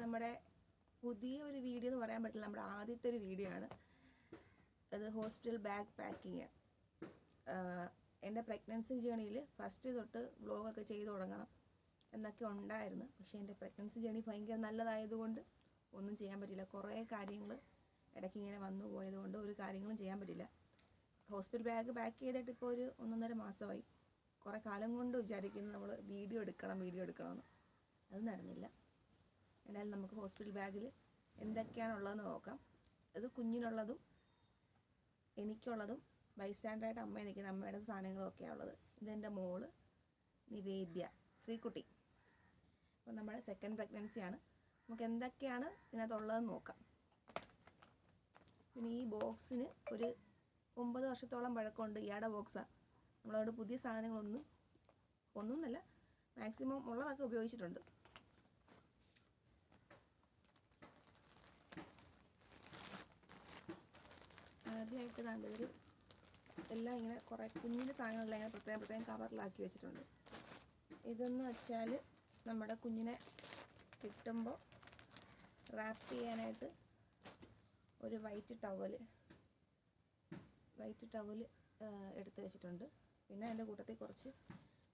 നമ്മുടെ പുതിയ ഒരു വീഡിയോ എന്ന് പറയാൻ പറ്റില്ല. നമ്മുടെ ആദ്യത്തെ ഒരു വീഡിയോ ആണ്. അത് ഹോസ്പിറ്റൽ ബാഗ് പാക്കിങ്. എന്റെ പ്രഗ്നൻസി ജേണിയിൽ ഫസ്റ്റ് തൊട്ട് വ്ലോഗൊക്കെ ചെയ്തു തുടങ്ങണം എന്നൊക്കെ ഉണ്ടായിരുന്നു. പക്ഷേ എന്റെ പ്രഗ്നൻസി ജേണി ഭയങ്കര നല്ലതായതുകൊണ്ട് ഒന്നും ചെയ്യാൻ പറ്റില്ല. കുറേ കാര്യങ്ങൾ ഇടയ്ക്ക് ഇങ്ങനെ വന്നു പോയതുകൊണ്ട് ഒരു കാര്യങ്ങളും ചെയ്യാൻ പറ്റില്ല. ഹോസ്പിറ്റൽ ബാഗ് പാക്ക് ചെയ്തിട്ട് ഇപ്പോൾ ഒരു ഒന്നൊന്നര മാസമായി. കുറേ കാലം കൊണ്ട് വിചാരിക്കുന്നു നമ്മൾ വീഡിയോ എടുക്കണം വീഡിയോ എടുക്കണമെന്ന് അത് നടന്നില്ല. എന്തായാലും നമുക്ക് ഹോസ്പിറ്റൽ ബാഗിൽ എന്തൊക്കെയാണുള്ളതെന്ന് നോക്കാം. അത് കുഞ്ഞിനുള്ളതും എനിക്കുള്ളതും ബൈസ്റ്റാൻഡായിട്ട് അമ്മ നിൽക്കുന്ന അമ്മയുടെ സാധനങ്ങളൊക്കെയാണ് ഉള്ളത് ഇതെന്റെ മോൾ നിവേദ്യ ശ്രീകുട്ടി. അപ്പോൾ നമ്മുടെ സെക്കൻഡ് പ്രഗ്നൻസിയാണ് നമുക്ക് എന്തൊക്കെയാണ് ഇതിനകത്തുള്ളതെന്ന് നോക്കാം. പിന്നെ ഈ ബോക്സിന് ഒരു ഒമ്പത് വർഷത്തോളം പഴക്കമുണ്ട്. ഇയാടെ ബോക്സാണ് നമ്മളവിടെ പുതിയ സാധനങ്ങളൊന്നും ഒന്നും എന്നല്ല മാക്സിമം ഉള്ളതൊക്കെ ഉപയോഗിച്ചിട്ടുണ്ട്. ആദ്യമായിട്ട് കണ്ട് എല്ലാം ഇങ്ങനെ കുറേ കുഞ്ഞിന്റെ സാധനങ്ങളെല്ലാം ഇങ്ങനെ പ്രത്യേകം പ്രത്യേകം കവറിലാക്കി വെച്ചിട്ടുണ്ട്. ഇതെന്ന് വെച്ചാൽ നമ്മുടെ കുഞ്ഞിനെ കിട്ടുമ്പോൾ റാപ്പ് ചെയ്യാനായിട്ട് ഒരു വൈറ്റ് ടവൽ വൈറ്റ് ടവൽ എടുത്ത് വെച്ചിട്ടുണ്ട്. പിന്നെ അതിന്റെ കൂട്ടത്തിൽ കുറച്ച്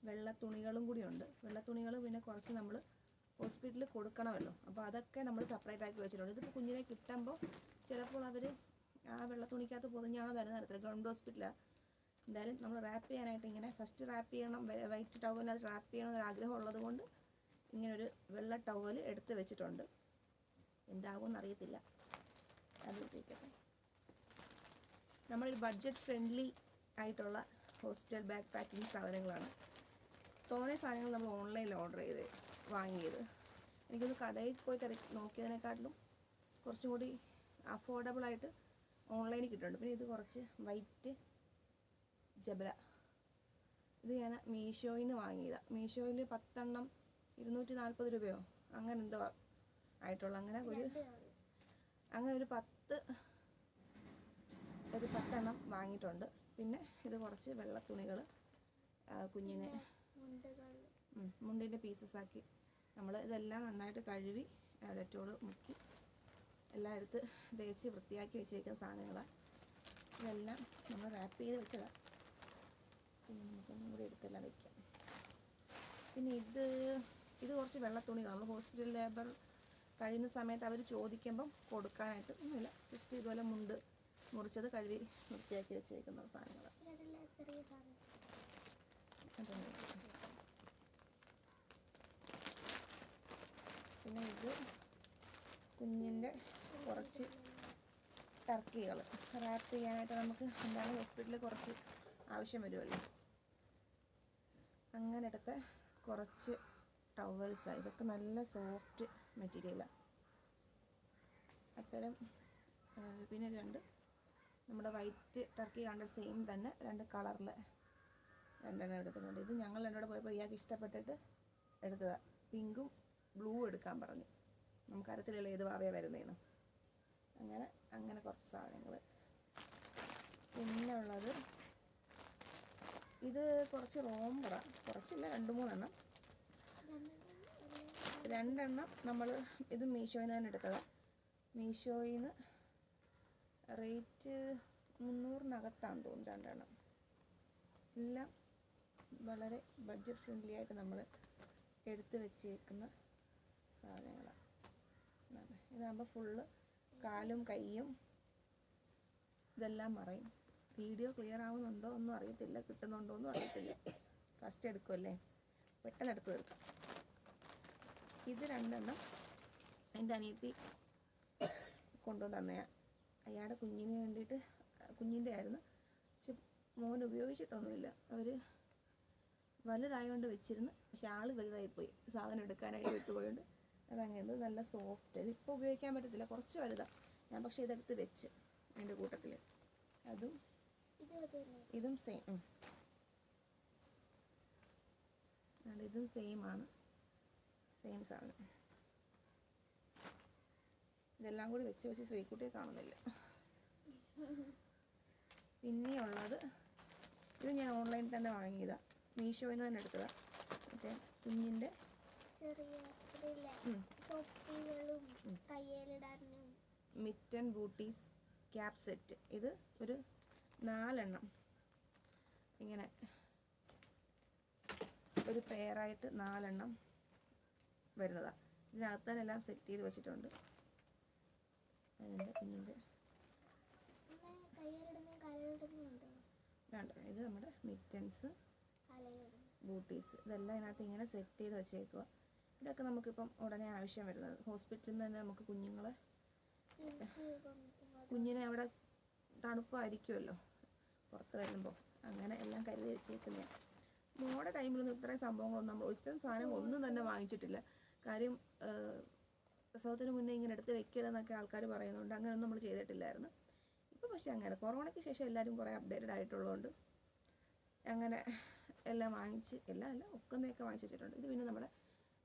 വെള്ള തുണികളും കൂടി ഉണ്ട്. വെള്ള തുണികൾ പിന്നെ കുറച്ച് നമ്മൾ ഹോസ്പിറ്റലിൽ കൊടുക്കണമല്ലോ. അപ്പോൾ അതൊക്കെ നമ്മൾ സെപ്പറേറ്റ് ആക്കി വെച്ചിട്ടുണ്ട്. ഇതിപ്പോൾ കുഞ്ഞിനെ കിട്ടുമ്പോൾ ചിലപ്പോൾ അവർ ആ വെള്ള തുണിക്കകത്ത് പൊതിഞ്ഞാണോ തന്നെ തരത്തില്ല ഗവൺമെന്റ് ഹോസ്പിറ്റലാണ് എന്തായാലും നമ്മൾ റാപ്പ് ചെയ്യാനായിട്ട് ഇങ്ങനെ ഫസ്റ്റ് റാപ്പ് ചെയ്യണം. വൈറ്റ് ടവലിനകത്ത് റാപ്പ് ചെയ്യണം എന്നൊരു ആഗ്രഹം ഉള്ളതുകൊണ്ട് ഇങ്ങനൊരു വെള്ള ടവൽ എടുത്ത് വെച്ചിട്ടുണ്ട്. എന്താകുമെന്ന് അറിയത്തില്ല. അത് ഇട്ടിരിക്കട്ടെ. നമ്മളൊരു ബഡ്ജറ്റ് ഫ്രണ്ട്ലി ആയിട്ടുള്ള ഹോസ്പിറ്റൽ ബാഗ് പാക്കിംഗ് സാധനങ്ങളാണ്. തോന്നിയ സാധനങ്ങൾ നമ്മൾ ഓൺലൈനിൽ ഓർഡർ ചെയ്ത് വാങ്ങിയത്. എനിക്കൊന്ന് കടയിൽ പോയി തിരക്കി നോക്കിയതിനെക്കാട്ടിലും കുറച്ചും കൂടി അഫോർഡബിൾ ആയിട്ട് ഓൺലൈനിൽ കിട്ടുന്നുണ്ട്. പിന്നെ ഇത് കുറച്ച് വൈറ്റ് ജബല. ഇത് ഞാൻ മീഷോയിൽ നിന്ന് വാങ്ങിയതാണ് മീഷോയിൽ പത്തെണ്ണം ഇരുന്നൂറ്റി നാൽപ്പത് രൂപയോ? അങ്ങനെ എന്തോ ആയിട്ടുള്ള. അങ്ങനെ ഒരു അങ്ങനെ ഒരു പത്ത് ഒരു പത്തെണ്ണം വാങ്ങിയിട്ടുണ്ട്. പിന്നെ ഇത് കുറച്ച് വെള്ള തുണികൾ കുഞ്ഞിനെ മുണ്ടിന്റെ പീസസ് ആക്കി നമ്മൾ ഇതെല്ലാം നന്നായിട്ട് കഴുകി ഡെറ്റോൾ മുക്കി എല്ലാം എടുത്ത് തേച്ച് വൃത്തിയാക്കി വെച്ചേക്കുന്ന സാധനങ്ങളാണ് ഇതെല്ലാം നമ്മൾ റാപ്പ് ചെയ്ത് വെച്ചതാണ് പിന്നെ നമുക്കൊന്നും കൂടി എടുത്തെല്ലാം വെക്കാം. പിന്നെ ഇത് ഇത് കുറച്ച് വെള്ള തുണികൾ നമ്മൾ ഹോസ്പിറ്റൽ ലേബർ കഴിയുന്ന സമയത്ത് അവർ ചോദിക്കുമ്പം കൊടുക്കാനായിട്ട് ഒന്നുമില്ല. ജസ്റ്റ് ഇതുപോലെ മുണ്ട് മുറിച്ചത് കഴുകി വൃത്തിയാക്കി വെച്ചേക്കുന്ന സാധനങ്ങൾ പിന്നെ ഇത് കുഞ്ഞിന്റെ കുറച്ച് ടർക്കികൾ റാപ്പ് ചെയ്യാനായിട്ട് നമുക്ക് എന്തായാലും ഹോസ്പിറ്റലിൽ കുറച്ച് ആവശ്യം വരുമല്ലോ. അങ്ങനെ എടുത്ത കുറച്ച് ടവൽസ് ഇതൊക്കെ നല്ല സോഫ്റ്റ് മെറ്റീരിയലാണ് അത്തരം പിന്നെ രണ്ട് നമ്മുടെ വൈറ്റ് ടർക്കി കണ്ട സെയിം തന്നെ രണ്ട് കളറിൽ രണ്ടെണ്ണം എടുത്തിട്ടുണ്ട്. ഇത് ഞങ്ങൾ എന്നോട് പോയപ്പോൾ ഇയാൾക്ക് ഇഷ്ടപ്പെട്ടിട്ട് എടുത്തതാണ് പിങ്കും ബ്ലൂ എടുക്കാൻ പറഞ്ഞു. നമുക്കറിയത്തില്ലല്ലോ ഏത് വാവയാണ് വരുന്നതെന്ന് അങ്ങനെ അങ്ങനെ കുറച്ച് സാധനങ്ങൾ പിന്നെ ഉള്ളത് ഇത് കുറച്ച് റോംബറ കുറച്ചില്ല രണ്ട് മൂന്നെണ്ണം. രണ്ടെണ്ണം നമ്മൾ ഇത് മീഷോയിൽ നിന്ന് തന്നെ എടുത്തതാണ് മീഷോയിൽ നിന്ന് റേറ്റ് മുന്നൂറിനകത്താന്ന് തോന്നുന്നു രണ്ടെണ്ണം. എല്ലാം വളരെ ബഡ്ജറ്റ് ഫ്രണ്ട്ലി ആയിട്ട് നമ്മൾ എടുത്ത് വെച്ചേക്കുന്ന സാധനങ്ങളാണ്. ഇതാകുമ്പോൾ ഫുള്ള് കാലും കൈയും ഇതെല്ലാം മറയും വീഡിയോ ക്ലിയർ ആവുന്നുണ്ടോ ഒന്നും അറിയത്തില്ല കിട്ടുന്നുണ്ടോ ഒന്നും അറിയത്തില്ല. ഫസ്റ്റ് എടുക്കുമല്ലേ പെട്ടെന്ന് എടുത്ത് തീർക്കാം. ഇത് രണ്ടെണ്ണം എന്റെ അനിയത്തി കൊണ്ടുവന്ന് തന്നെയാണ് അയാളുടെ കുഞ്ഞിന് വേണ്ടിയിട്ട് കുഞ്ഞിന്റെ ആയിരുന്നു. പക്ഷെ മോൻ ഉപയോഗിച്ചിട്ടൊന്നുമില്ല. അവർ വലുതായതുകൊണ്ട് വെച്ചിരുന്നു. പക്ഷെ ആൾ വലുതായിപ്പോയി. സാധനം എടുക്കാനായിട്ട് വിട്ടുപോയോണ്ട് അതങ്ങനെ നല്ല സോഫ്റ്റ് ഇതിപ്പോൾ ഉപയോഗിക്കാൻ പറ്റത്തില്ല. കുറച്ച് വലുതാ. ഞാൻ പക്ഷേ ഇതെടുത്ത് വെച്ച് അതിന്റെ കൂട്ടത്തിൽ അതും ഇത് സെയിം ഇതും സെയിം ആണ്. സെയിം സാധനം. ഇതെല്ലാം കൂടി വെച്ച് വെച്ച് ശ്രീക്കുട്ടിയെ കാണുന്നില്ല. പിന്നെയുള്ളത് ഇത് ഞാൻ ഓൺലൈനിൽ തന്നെ വാങ്ങിയതാണ് മീഷോയിൽ നിന്ന് തന്നെ എടുത്തതാണ് മറ്റേ കുഞ്ഞിന്റെ ചെറിയ. തൊപ്പികളും കയ്യിലിടാനും മിറ്റൻ ബൂട്ടീസ് ക്യാപ് സെറ്റ് ഇത് ഒരു നാലെണ്ണം. ഇങ്ങനെ ഒരു പെയറായിട്ട് നാലെണ്ണം വരുന്നതാണ് ഇതിനകത്താനെല്ലാം സെറ്റ് ചെയ്ത് വെച്ചിട്ടുണ്ട്. അതിന്റെ കലയിടുന്നുണ്ടോ വേണ്ട ഇത് നമ്മുടെ മിറ്റൻസ് ബൂട്ടീസ് ഇതെല്ലാം ഇതിനകത്ത് ഇങ്ങനെ സെറ്റ് ചെയ്ത് വെച്ചേക്കുക ഇതൊക്കെ നമുക്കിപ്പം ഉടനെ ആവശ്യം വരുന്നത്. ഹോസ്പിറ്റലിൽ നിന്ന് തന്നെ നമുക്ക് കുഞ്ഞുങ്ങളെ കുഞ്ഞിനെ അവിടെ തണുപ്പായിരിക്കുമല്ലോ. പുറത്ത് വരുമ്പോൾ അങ്ങനെ എല്ലാം കരുതി വെച്ചേക്കുന്ന. മോടെ ടൈമിലൊന്നും ഇത്രയും സംഭവങ്ങളൊന്നും നമ്മൾ ഇത്രയും ഒന്നും തന്നെ വാങ്ങിച്ചിട്ടില്ല. കാര്യം പ്രസവത്തിന് മുന്നേ ഇങ്ങനെ എടുത്ത് വെക്കരുതെന്നൊക്കെ ആൾക്കാർ പറയുന്നുണ്ട് അങ്ങനെയൊന്നും നമ്മൾ ചെയ്തിട്ടില്ലായിരുന്നു. ഇപ്പോൾ പക്ഷേ അങ്ങനെ. കൊറോണയ്ക്ക് ശേഷം എല്ലാവരും കുറേ അപ്ഡേറ്റഡ് ആയിട്ടുള്ളതുകൊണ്ട് അങ്ങനെ എല്ലാം വാങ്ങിച്ച് എല്ലാം അല്ല ഒക്കുന്നതൊക്കെ വാങ്ങിച്ച് വെച്ചിട്ടുണ്ട്. ഇത് പിന്നെ നമ്മുടെ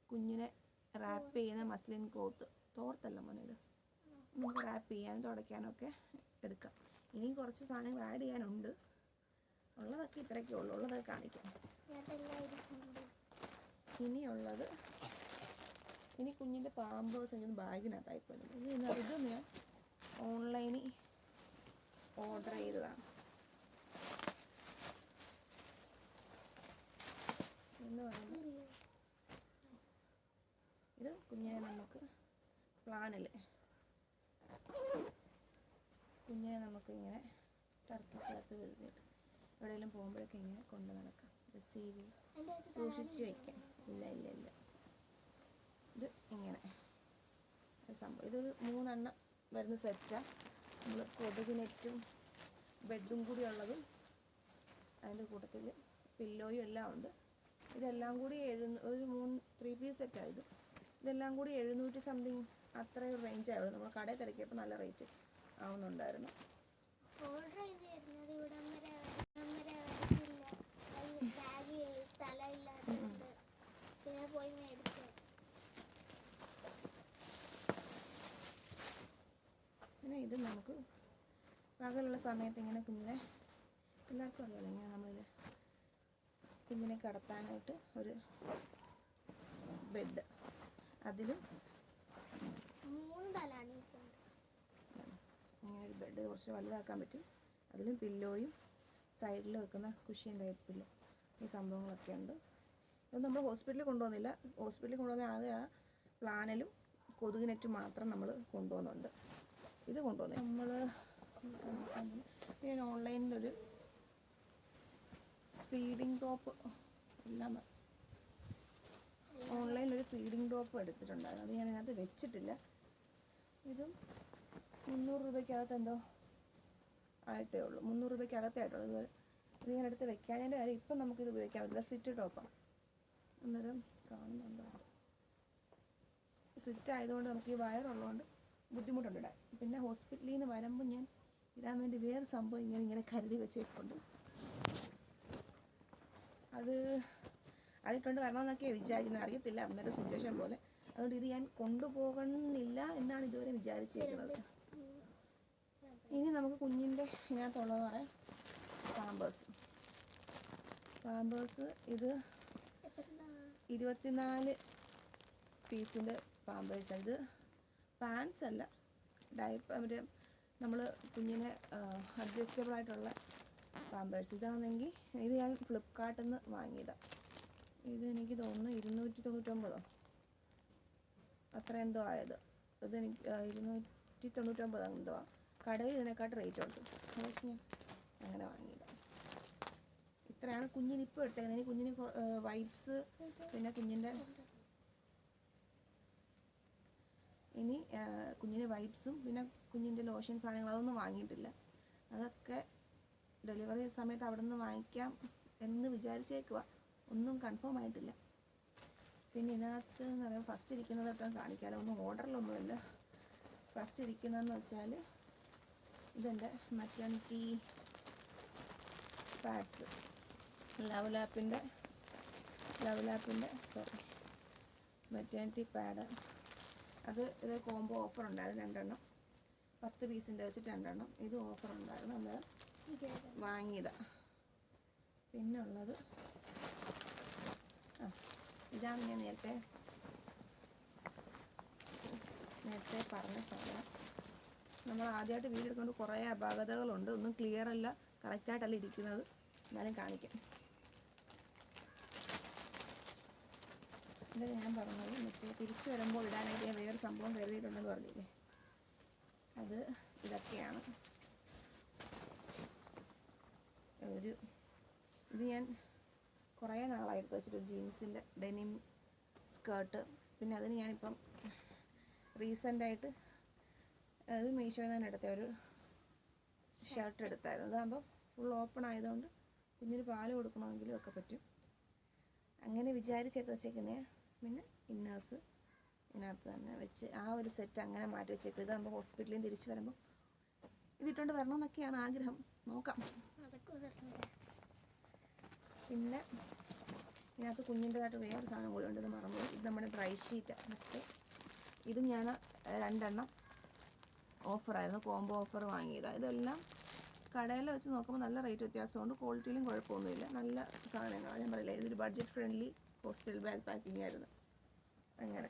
കുഞ്ഞിനെ റാപ്പ് ചെയ്യുന്ന മസ്ലിൻ ക്ലോത്ത് തോർത്തല്ല മോനെ ഇത് നമുക്ക് റാപ്പ് ചെയ്യാനും തുടയ്ക്കാനും ഒക്കെ എടുക്കാം. ഇനിയും കുറച്ച് സാധനങ്ങൾ ആഡ് ചെയ്യാനുണ്ട്. ഉള്ളതൊക്കെ ഇത്രയൊക്കെ ഉള്ളു. ഉള്ളതൊക്കെ കാണിക്കാം. ഇനിയുള്ളത് ഇനി കുഞ്ഞിന്റെ പാമ്പേഴ്സ് ഞാൻ ബാഗിനകത്തായി ഇത് ഇന്ന് ഇത് ഞാൻ ഓൺലൈനിൽ ഓർഡർ ചെയ്തതാണ്. എന്ന് പറയുന്നത് ഇത് കുഞ്ഞിനെ നമുക്ക് പ്ലാനിൽ കുഞ്ഞിനെ നമുക്ക് ഇങ്ങനെ ടർക്കിക്കകത്ത് വെച്ചിട്ട് എവിടെയെങ്കിലും പോകുമ്പോഴൊക്കെ ഇങ്ങനെ കൊണ്ട് നടക്കാം. റിസീവ് സൂക്ഷിച്ച് വെക്കാം. ഇല്ല ഇല്ല ഇല്ല. ഇത് ഇങ്ങനെ. സംഭവം. ഇതൊരു മൂന്നെണ്ണം വരുന്ന സെറ്റാണ് നമ്മൾ കൊതുക് നെറ്റും ബെഡും കൂടി ഉള്ളതും അതിന്റെ കൂട്ടത്തിൽ പില്ലോയും എല്ലാം ഉണ്ട്. ഇതെല്ലാം കൂടി എഴുന്ന ഒരു മൂന്ന് ത്രീ പീസ് സെറ്റാണ് ഇത്. ഇതെല്ലാം കൂടി എഴുന്നൂറ്റി സംതിങ് അത്രയും റേഞ്ച് ആയിരുന്നു. നമ്മൾ കടയിൽ തിരക്കിയപ്പോൾ നല്ല റേറ്റ് ആവുന്നുണ്ടായിരുന്നു. പിന്നെ ഇത് നമുക്ക് പകലുള്ള സമയത്ത് ഇങ്ങനെ കുഞ്ഞിനെ എല്ലാവർക്കും അറിയാലോ ഇങ്ങനെ നമ്മൾ കുഞ്ഞിനെ കിടത്താനായിട്ട് ഒരു ബെഡ് അതിലും മൂന്ന് തലാണീസ് ഉണ്ട് ഇങ്ങനെ ഒരു ബെഡ് കുറച്ച് വലുതാക്കാൻ പറ്റും. അതിലും പില്ലോയും സൈഡിൽ വെക്കുന്ന കുഷ്യൻ ടൈപ്പ് പില്ലോ ഈ സംഭവങ്ങളൊക്കെ ഉണ്ട്. ഇത് നമ്മൾ ഹോസ്പിറ്റലിൽ കൊണ്ടുവന്നില്ല. ഹോസ്പിറ്റലിൽ കൊണ്ടുവന്ന ആകെ ആ പ്ലാനലും കൊതുക് നെറ്റും മാത്രം നമ്മൾ കൊണ്ടുവന്നുണ്ട്. ഇത് കൊണ്ടുവന്നു. നമ്മൾ ഞാൻ ഓൺലൈനിലൊരു ഫീഡിങ് ടോപ്പ് എല്ലാം ഓൺലൈനിൽ ഒരു ഫീഡിങ് ടോപ്പ് എടുത്തിട്ടുണ്ടായിരുന്നു. അത് ഞാൻ അതിനകത്ത് വെച്ചിട്ടില്ല. ഇതും മുന്നൂറ് രൂപയ്ക്കകത്ത് എന്തോ ആയിട്ടേ ഉള്ളൂ. മുന്നൂറ് രൂപയ്ക്കകത്തേ ആയിട്ടുള്ളൂ. ഇത് ഇത് ഞാൻ എടുത്ത് വെക്കാനതിന്റെ കാര്യം ഇപ്പം നമുക്കിത് ഉപയോഗിക്കാൻ പറ്റില്ല. സ്ലിറ്റ് ടോപ്പാണ് അന്നേരം കാണുന്നുണ്ടോ. സ്ലിറ്റ് ആയതുകൊണ്ട് നമുക്ക് ഈ വയറുള്ളതുകൊണ്ട് ബുദ്ധിമുട്ടുണ്ട് ഇടാൻ പിന്നെ ഹോസ്പിറ്റലിൽ നിന്ന് വരുമ്പോൾ ഞാൻ ഇടാൻ വേണ്ടി വേറെ സംഭവം ഇങ്ങനെ ഇങ്ങനെ കരുതി വെച്ചേക്കുന്നുണ്ട്. അത് അതിട്ടുണ്ട് വരണമെന്നൊക്കെ വിചാരിക്കുന്നത് അറിയത്തില്ല അന്നേരം സിറ്റുവേഷൻ പോലെ. അതുകൊണ്ട് ഇത് ഞാൻ കൊണ്ടുപോകണമെന്നില്ല എന്നാണ് ഇതുവരെ വിചാരിച്ചിരിക്കുന്നത്. ഇനി നമുക്ക് കുഞ്ഞിന്റെ ഇതിനകത്തുള്ളത് പറയാം. പാമ്പേഴ്സ്. പാമ്പേഴ്സ് ഇത് ഇരുപത്തിനാല് പീസിന്റെ പാമ്പേഴ്സ്. ഇത് പാൻസ് അല്ല. ഡയപ്പ് അവർ നമ്മൾ കുഞ്ഞിനെ അഡ്ജസ്റ്റബിൾ ആയിട്ടുള്ള പാമ്പേഴ്സ്. ഇതാണെങ്കിൽ ഇത് ഞാൻ ഫ്ലിപ്കാർട്ടിൽ നിന്ന് വാങ്ങിയതാണ് ഇത് എനിക്ക് തോന്നുന്നു ഇരുന്നൂറ്റി തൊണ്ണൂറ്റൊമ്പതോ അത്ര എന്തോ ആയത്. ഇത് എനിക്ക് ആ, ഇരുന്നൂറ്റി തൊണ്ണൂറ്റൊമ്പത് എന്തോ കടയിൽ ഇതിനെക്കാട്ട് റേറ്റ് ഉണ്ട്. അങ്ങനെ വാങ്ങിയതാണ് ഇത്രയാണ് കുഞ്ഞിന് ഇപ്പോൾ ഇട്ടേക്കുന്നത് ഇനി കുഞ്ഞിന് വൈറ്റ്സ് പിന്നെ കുഞ്ഞിന്റെ ഇനി കുഞ്ഞിന് വൈപ്സും പിന്നെ കുഞ്ഞിന്റെ ലോഷൻ സാധനങ്ങൾ അതൊന്നും വാങ്ങിയിട്ടില്ല. അതൊക്കെ ഡെലിവറി സമയത്ത് അവിടെ നിന്ന് വാങ്ങിക്കാം എന്ന് വിചാരിച്ചേക്കുക ഒന്നും കൺഫേം ആയിട്ടില്ല. പിന്നെ ഇതിനകത്ത് എന്ന് പറയുമ്പോൾ ഫസ്റ്റ് ഇരിക്കുന്നത് തൊട്ടും കാണിക്കാമല്ലോ ഒന്നും ഓർഡറിലൊന്നുമില്ല ഫസ്റ്റ് ഇരിക്കുന്നതെന്ന് വെച്ചാൽ ഇതെന്റെ മറ്റേണിറ്റി പാഡ്സ് ലവ് ലാപ്പിന്റെ ലവ് ലാപ്പിന്റെ സോറി മെറ്റേണിറ്റി പാഡ് അത് ഇത് കോംബോ ഓഫർ ഉണ്ടായിരുന്നു രണ്ടെണ്ണം. പത്ത് പീസിന്റെ വെച്ചിട്ട് രണ്ടെണ്ണം. ഇത് ഓഫർ ഉണ്ടായിരുന്നു. അന്നേരം വാങ്ങിയതാണ് പിന്നെ ഉള്ളത് ആ ഇതാണ് ഞാൻ നേരത്തെ നേരത്തെ പറഞ്ഞ സാധനം. നമ്മൾ ആദ്യമായിട്ട് വീഡിയോ എടുക്കുമ്പോൾ കുറേ അപാകതകളുണ്ട്. ഒന്നും ക്ലിയർ അല്ല. കറക്റ്റായിട്ടല്ല ഇരിക്കുന്നത്. എന്നാലും കാണിക്കാം. എന്താ ഞാൻ പറഞ്ഞത്. മറ്റേ തിരിച്ചു വരുമ്പോൾ ഇടാനായിട്ട് ഞാൻ വേറെ സംഭവം കരുതിയിട്ടുണ്ടെന്ന് പറഞ്ഞില്ലേ? അത് ഇതൊക്കെയാണ്. ഒരു ഇത് ഞാൻ കുറേ നാളായി എടുത്ത് വെച്ചിട്ട് ജീൻസിന്റെ ഡെനിം സ്കേർട്ട്. പിന്നെ അതിന് ഞാനിപ്പം റീസെന്റായിട്ട് അത് മീഷോയിൽ നിന്ന് എടുത്ത ഒരു ഷർട്ട് എടുത്തായിരുന്നു. അതാകുമ്പോൾ ഫുൾ ഓപ്പൺ ആയതുകൊണ്ട് കുഞ്ഞിന് പാൽ കൊടുക്കണമെങ്കിലും ഒക്കെ പറ്റും. അങ്ങനെ വിചാരിച്ചെടുത്ത് വെച്ചേക്കുന്നേ. പിന്നെ ഇന്നേഴ്സ് ഇതിനകത്ത് തന്നെ വെച്ച് ആ ഒരു സെറ്റ് അങ്ങനെ മാറ്റി വെച്ചേക്കും. ഇതാകുമ്പോൾ ഹോസ്പിറ്റലിൽ തിരിച്ച് വരുമ്പോൾ ഇതിട്ടുകൊണ്ട് വരണമെന്നൊക്കെയാണ് ആഗ്രഹം. നോക്കാം. അതൊക്കെ പിന്നെ ഇതിനകത്ത് കുഞ്ഞിന്റെതായിട്ട് വേറൊരു സാധനം കൂടി ഉണ്ടെന്ന് മറന്നു ഇത് നമ്മുടെ ഡ്രൈ ഷീറ്റ് മറ്റേ ഇത് ഞാൻ രണ്ടെണ്ണം ഓഫറായിരുന്നു കോംബോ ഓഫർ വാങ്ങിയതാണ് ഇതെല്ലാം കടയിൽ വെച്ച് നോക്കുമ്പോൾ നല്ല റേറ്റ് വ്യത്യാസമുണ്ട്. ക്വാളിറ്റിയിലും കുഴപ്പമൊന്നുമില്ല. നല്ല സാധനങ്ങളാണ് ഞാൻ പറയില്ല ഇതൊരു budget friendly hostel bag packing ആയിരുന്നു. അങ്ങനെ.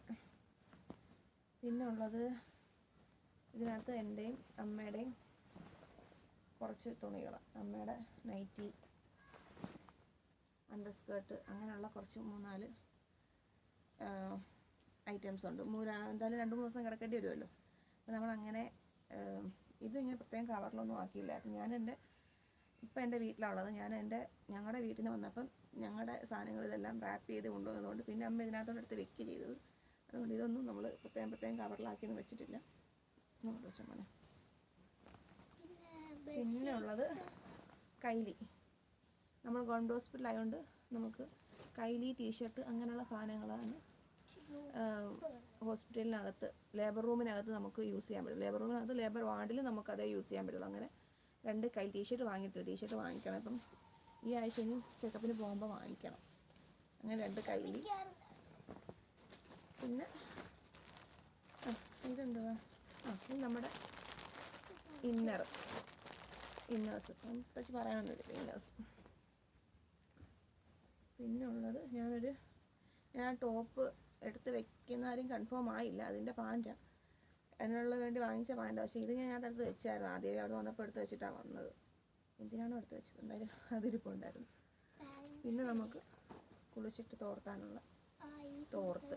പിന്നെ ഉള്ളത് ഇതിനകത്ത് എന്റെയും അമ്മയുടെയും കുറച്ച് തുണികൾ അമ്മയുടെ നൈറ്റി അണ്ടർ സ്കേർട്ട് അങ്ങനെയുള്ള കുറച്ച് മൂന്നാൽ ഐറ്റംസ് ഉണ്ട്. എന്തായാലും രണ്ട് മൂന്ന് ദിവസം കിടക്കേണ്ടി വരുമല്ലോ. അപ്പോൾ നമ്മളങ്ങനെ ഇതിങ്ങനെ പ്രത്യേകം കവറിലൊന്നും ആക്കിയില്ലായിരുന്നു ഞാൻ എന്റെ ഇപ്പം എന്റെ വീട്ടിലുള്ളത് ഞാൻ എന്റെ ഞങ്ങളുടെ വീട്ടിൽ നിന്ന് വന്നപ്പം ഞങ്ങളുടെ സാധനങ്ങൾ ഇതെല്ലാം റാപ്പ് ചെയ്ത് കൊണ്ടുവന്നതുകൊണ്ട് പിന്നെ അമ്മ ഇതിനകത്തോടെ എടുത്ത് വെക്ക് ചെയ്തത്. അതുകൊണ്ട് ഇതൊന്നും നമ്മൾ പ്രത്യേകം പ്രത്യേകം കവറിലാക്കിയൊന്നും വെച്ചിട്ടില്ല. പിന്നെ പിന്നെ ഉള്ളത് കൈലി. നമ്മൾ ഗവൺമെന്റ് ഹോസ്പിറ്റൽ ആയതുകൊണ്ട് നമുക്ക് കൈലി ടീഷർട്ട് അങ്ങനെയുള്ള സാധനങ്ങളാണ് ഹോസ്പിറ്റലിനകത്ത് ലേബർ റൂമിനകത്ത് നമുക്ക് യൂസ് ചെയ്യാൻ പറ്റും ലേബർ റൂമിനകത്ത് ലേബർ വാർഡിൽ നമുക്ക് അതേ യൂസ് ചെയ്യാൻ പറ്റുള്ളൂ. അങ്ങനെ രണ്ട് കൈ ടീഷർട്ട് വാങ്ങിയിട്ട് ടീഷർട്ട് വാങ്ങിക്കണം. അപ്പം ഈ ആഴ്ച ഇനി ചെക്കപ്പിന് പോകുമ്പോൾ വാങ്ങിക്കണം. അങ്ങനെ രണ്ട് കൈലി. പിന്നെ ആ ഇതെന്തുവാ? ആ ഇത് നമ്മുടെ ഇന്നർ. ഇന്നേഴ്സ്. പ്രത്യേകിച്ച് പറയാനൊന്നുമില്ല ഇന്നേഴ്സ്. പിന്നെ ഉള്ളത് ഞാനൊരു ഞാൻ ടോപ്പ് എടുത്ത് വെക്കുന്ന ആരും കൺഫേം ആയില്ല. അതിന്റെ പാന്റാണ് അതിനുള്ള വേണ്ടി വാങ്ങിച്ച പാന്റാണ് പക്ഷേ ഇത് ഞാൻ അടുത്ത് വെച്ചായിരുന്നു. ആദ്യം അവിടെ വന്നപ്പോൾ എടുത്ത് വെച്ചിട്ടാണ് വന്നത്. എന്തിനാണോ എടുത്ത് വെച്ചത്? എന്തായാലും അതിരിപ്പുണ്ടായിരുന്നു. പിന്നെ നമുക്ക് കുളിച്ചിട്ട് തോർത്താനുള്ള തോർത്ത്.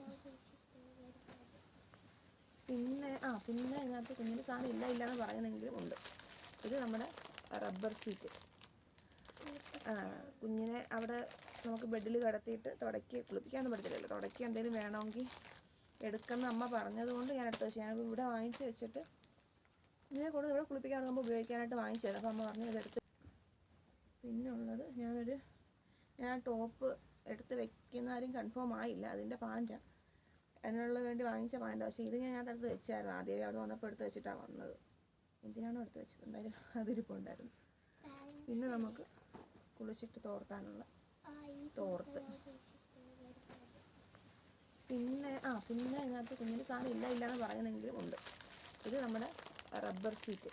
പിന്നെ ആ പിന്നെ അതിനകത്ത് കുഞ്ഞിന്റെ സാധനം ഇല്ല ഇല്ല എന്ന് പറയുന്നെങ്കിലും ഉണ്ട്. ഇത് നമ്മുടെ റബ്ബർ ഷീറ്റ് ആ കുഞ്ഞിനെ അവിടെ നമുക്ക് ബെഡിൽ കിടത്തിയിട്ട് തുടക്കി കുളിപ്പിക്കാനൊന്നും പറ്റത്തില്ലല്ലോ. തുടക്കി എന്തെങ്കിലും വേണമെങ്കിൽ എടുക്കുന്ന അമ്മ പറഞ്ഞതുകൊണ്ട് ഞാൻ എടുത്ത് വെച്ചു ഞാൻ ഇവിടെ വാങ്ങിച്ച് വെച്ചിട്ട് ഇതിനെ കൊണ്ട് ഇവിടെ കുളിപ്പിക്കാൻ നമ്മൾ ഉപയോഗിക്കാനായിട്ട് വാങ്ങിച്ചു തരാം. അപ്പോൾ അമ്മ പറഞ്ഞു ഇതെടുത്ത് പിന്നെ ഉള്ളത് ഞാനൊരു ഞാൻ ടോപ്പ് എടുത്ത് വെക്കുന്ന ആരും കൺഫേം ആയില്ല. അതിന്റെ പാന്റാണ് അതിനുള്ള വേണ്ടി വാങ്ങിച്ച പാന്റാണ് പക്ഷേ ഇത് ഞാൻ അടുത്ത് വെച്ചായിരുന്നു. ആദ്യം അവിടെ വന്നപ്പോൾ എടുത്ത് വെച്ചിട്ടാണ് വന്നത്. എന്തിനാണോ എടുത്ത് വെച്ചത്? എന്തായാലും അതിരിപ്പുണ്ടായിരുന്നു പിന്നെ നമുക്ക് കുളിച്ചിട്ട് തോർത്താനുള്ള തോർത്ത് പിന്നെ ആ പിന്നെ അതിനകത്ത് കുഞ്ഞിന്റെ സാധനം ഇല്ല ഇല്ല എന്ന് പറയുന്നെങ്കിലും ഉണ്ട്. ഇത് നമ്മുടെ റബ്ബർ ഷീറ്റ്.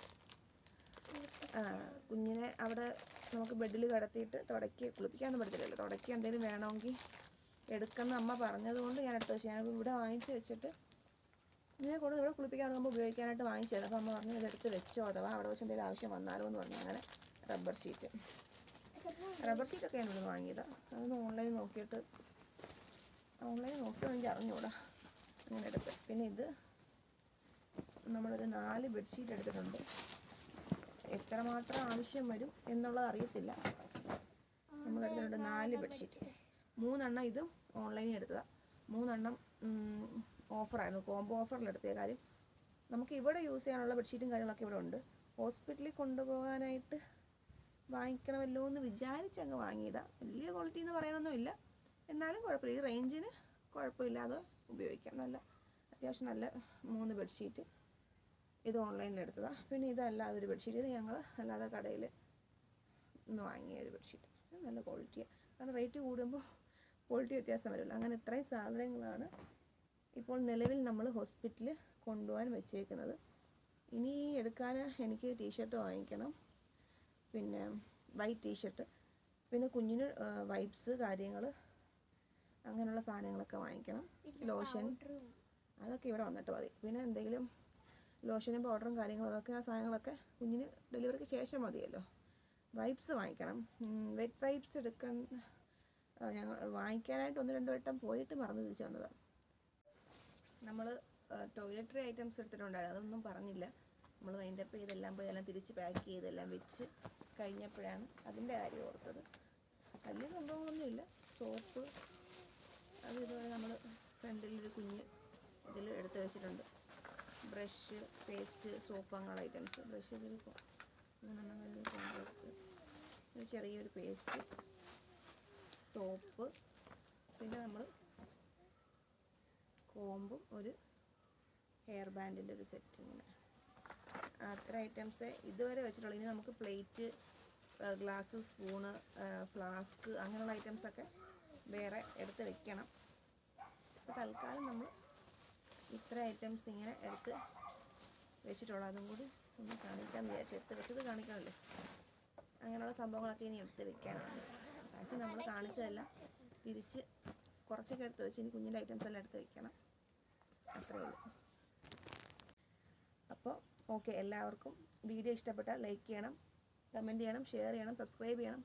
കുഞ്ഞിനെ അവിടെ നമുക്ക് ബെഡിൽ കിടത്തിയിട്ട് തുടക്കി കുളിപ്പിക്കാനൊന്നും പറ്റത്തില്ലല്ലോ. തുടക്കി എന്തെങ്കിലും വേണമെങ്കിൽ എടുക്കുന്ന അമ്മ പറഞ്ഞതുകൊണ്ട് ഞാൻ എടുത്ത് വെച്ചു. ഞാൻ ഇവിടെ വാങ്ങിച്ച് വെച്ചിട്ട് ഇതിനെ കൊണ്ട് ഇവിടെ കുളിപ്പിക്കാൻ നമ്മൾ ഉപയോഗിക്കാനായിട്ട് തരാം. അപ്പോൾ അമ്മ പറഞ്ഞു ഇതെടുത്ത് വെച്ചോ അഥവാ അവിടെ വെച്ച് എന്തെങ്കിലും ആവശ്യം വന്നാലോ എന്ന് പറഞ്ഞു. അങ്ങനെ റബ്ബർ ഷീറ്റ്. റബ്ബർ ഷീറ്റൊക്കെ ഞാൻ ഇവിടെ വാങ്ങിയതാണ് അതൊന്ന് ഓൺലൈൻ നോക്കിയിട്ട് ഓൺലൈനിൽ നോക്കിയോ എനിക്ക് അറിഞ്ഞൂടാ അങ്ങനെ എടുത്ത്. പിന്നെ ഇത് നമ്മളൊരു നാല് ബെഡ്ഷീറ്റ് എടുത്തിട്ടുണ്ട്. എത്രമാത്രം ആവശ്യം വരും എന്നുള്ളത് അറിയത്തില്ല. നമ്മൾ എടുത്തിട്ടുണ്ട് നാല് ബെഡ്ഷീറ്റ്. മൂന്നെണ്ണം ഇതും ഓൺലൈനിൽ എടുത്തതാണ് മൂന്നെണ്ണം ഓഫറായിരുന്നു. കോംബോ ഓഫറിൽ എടുത്തേ കാര്യം. നമുക്ക് ഇവിടെ യൂസ് ചെയ്യാനുള്ള ബെഡ്ഷീറ്റും കാര്യങ്ങളൊക്കെ ഇവിടെ ഉണ്ട്. ഹോസ്പിറ്റലിൽ കൊണ്ടുപോകാനായിട്ട് വാങ്ങിക്കണമല്ലോ എന്ന് വിചാരിച്ചങ്ങ് വാങ്ങിയതാണ് വലിയ ക്വാളിറ്റി എന്ന് പറയാനൊന്നുമില്ല. എന്നാലും കുഴപ്പമില്ല. ഈ റേഞ്ചിന് കുഴപ്പമില്ലാതെ ഉപയോഗിക്കാം. നല്ല അത്യാവശ്യം നല്ല മൂന്ന് ബെഡ്ഷീറ്റ് ഇത് ഓൺലൈനിൽ എടുത്തതാണ് പിന്നെ ഇതല്ലാതെ ഒരു ബെഡ്ഷീറ്റ് ഇത് ഞങ്ങൾ അല്ലാതെ കടയിൽ നിന്ന് വാങ്ങിയ ഒരു ബെഡ്ഷീറ്റ് നല്ല ക്വാളിറ്റിയാണ് കാരണം റേറ്റ് കൂടുമ്പോൾ ക്വാളിറ്റി വ്യത്യാസം വരുമല്ലോ. അങ്ങനെ ഇത്രയും സാധനങ്ങളാണ് ഇപ്പോൾ നിലവിൽ നമ്മൾ ഹോസ്പിറ്റലിൽ കൊണ്ടുപോകാൻ വെച്ചേക്കുന്നത്. ഇനി എടുക്കാൻ എനിക്ക് ടീഷർട്ട് വാങ്ങിക്കണം. പിന്നെ വൈറ്റ് ടീഷർട്ട് പിന്നെ കുഞ്ഞിന് വൈപ്സ് കാര്യങ്ങൾ അങ്ങനെയുള്ള സാധനങ്ങളൊക്കെ വാങ്ങിക്കണം. ലോഷൻ അതൊക്കെ ഇവിടെ വന്നിട്ട് മതി. പിന്നെ എന്തെങ്കിലും ലോഷനും പൗഡറും കാര്യങ്ങളും അതൊക്കെ ആ സാധനങ്ങളൊക്കെ കുഞ്ഞിന് ഡെലിവറിക്ക് ശേഷം മതിയല്ലോ. വൈപ്സ് വാങ്ങിക്കണം. വെറ്റ് വൈപ്സ് എടുക്കാൻ ഞങ്ങൾ വാങ്ങിക്കാനായിട്ട് ഒന്ന് രണ്ട് വട്ടം പോയിട്ട് മറന്നു തിരിച്ചു വന്നതാണ് നമ്മൾ ടോയ്ലറ്ററി ഐറ്റംസ് എടുത്തിട്ടുണ്ടായിരുന്നു. അതൊന്നും പറഞ്ഞില്ല. നമ്മൾ വൈൻഡപ്പ് ചെയ്തെല്ലാം പോയി എല്ലാം തിരിച്ച് പാക്ക് ചെയ്തെല്ലാം വെച്ച് കഴിഞ്ഞപ്പോഴാണ് അതിന്റെ കാര്യം ഓർത്തത്. വലിയ സംഭവങ്ങളൊന്നുമില്ല. സോപ്പ് അത് ഇതുപോലെ നമ്മൾ ഫ്രണ്ടിലൊരു കുഞ്ഞ് ഇതിൽ എടുത്ത് വെച്ചിട്ടുണ്ട്. ബ്രഷ് പേസ്റ്റ് സോപ്പ് അങ്ങനെയുള്ള ഐറ്റംസ് ബ്രഷ് ഇതിൽ ഒരു ചെറിയൊരു പേസ്റ്റ് സോപ്പ് പിന്നെ നമ്മൾ കോമ്പും ഒരു ഹെയർ ബാൻഡിന്റെ ഒരു സെറ്റ് ഇങ്ങനെ. അത്ര ഐറ്റംസ് ഇതുവരെ വെച്ചിട്ടുള്ളൂ. ഇനി നമുക്ക് പ്ലേറ്റ് ഗ്ലാസ് സ്പൂണ് ഫ്ലാസ്ക് അങ്ങനെയുള്ള ഐറ്റംസൊക്കെ വേറെ എടുത്ത് വെക്കണം. അപ്പോൾ തൽക്കാലം നമ്മൾ ഇത്ര ഐറ്റംസ് ഇങ്ങനെ എടുത്ത് വെച്ചിട്ടുള്ളൂ. അതും കൂടി ഒന്ന് കാണിക്കാൻ വിചാരിച്ചു. എടുത്ത് വെച്ചത് കാണിക്കണമല്ലോ അങ്ങനെയുള്ള സംഭവങ്ങളൊക്കെ ഇനി എടുത്ത് വെക്കാനാണ്. ബാക്കി നമ്മൾ കാണിച്ചതെല്ലാം തിരിച്ച് കുറച്ചൊക്കെ എടുത്ത് വെച്ച് ഇനി കുഞ്ഞിന്റെ ഐറ്റംസ് എല്ലാം എടുത്ത് വെക്കണം. അത്രയേ ഉള്ളൂ. അപ്പോൾ ഓക്കെ എല്ലാവർക്കും വീഡിയോ ഇഷ്ടപ്പെട്ടാൽ ലൈക്ക് ചെയ്യണം കമന്റ് ചെയ്യണം ഷെയർ ചെയ്യണം സബ്സ്ക്രൈബ് ചെയ്യണം.